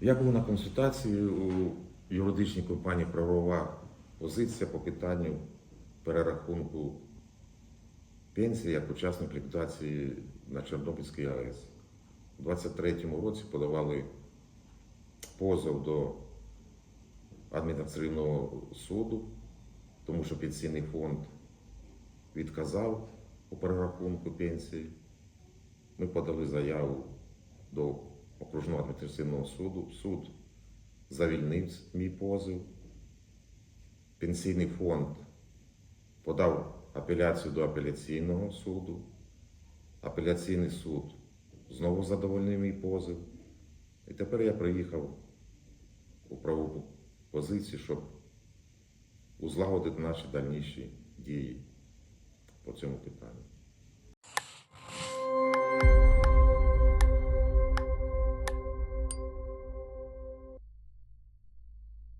Я був на консультації у юридичній компанії правова позиція по питанню перерахунку пенсії як учасник ліквідації на Чорнобильській АЕС. У 23-му році подавали позов до адміністративного суду, тому що пенсійний фонд відказав у перерахунку пенсії. Ми подали заяву до окружного адміністративного суду. Суд завільнив мій позов. Пенсійний фонд подав апеляцію до апеляційного суду. Апеляційний суд знову задовольнив мій позов. І тепер я приїхав у правову позицію, щоб узлагодити наші дальніші дії по цьому питанню.